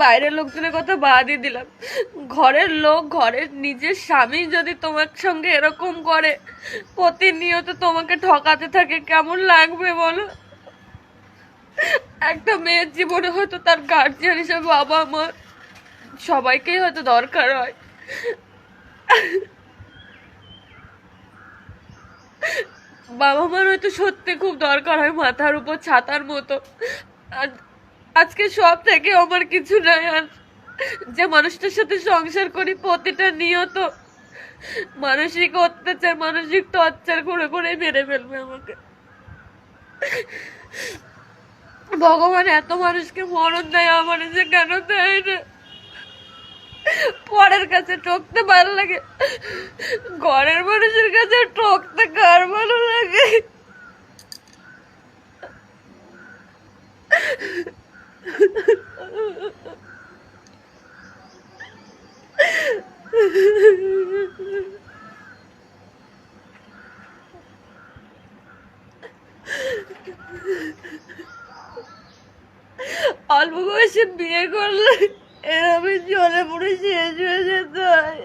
বাইরের লোকজনের কথা বাদই দিলাম। ঘরের লোক, ঘরের নিজের স্বামী যদি তোমার সঙ্গে এরকম করে, প্রতিনিয়ত তোমাকে ঠকাতে থাকে, কেমন লাগবে বলো? একটা মেয়ের জীবনে হয়তো তার গার্জিয়ান হিসেবে বাবা মা সবাইকেই হয়তো দরকার হয়। বাবা মার হয়তো সত্যি খুব দরকার হয় মাথার উপর ছাতার মতো। আজকে সব থেকে আমার কিছু নাই আর যে মানুষটার সাথে সংসার করি প্রতিটা নিয়ত, মানসিক অত্যাচার, মানসিক টর্চার করে করে মেরে ফেলবে আমাকে। ভগবান এত মানুষকে মরণ দেয়, আমার যে কেন দেয় না? পরের কাছে ঠকতে ভালো লাগে। ঘরের মানুষের কাছে ঠকতে কার ভালো লাগে অল্প বয়সে বিয়ে করলে এরমই জলে পড়ে শেষ হয়ে যেত হয়।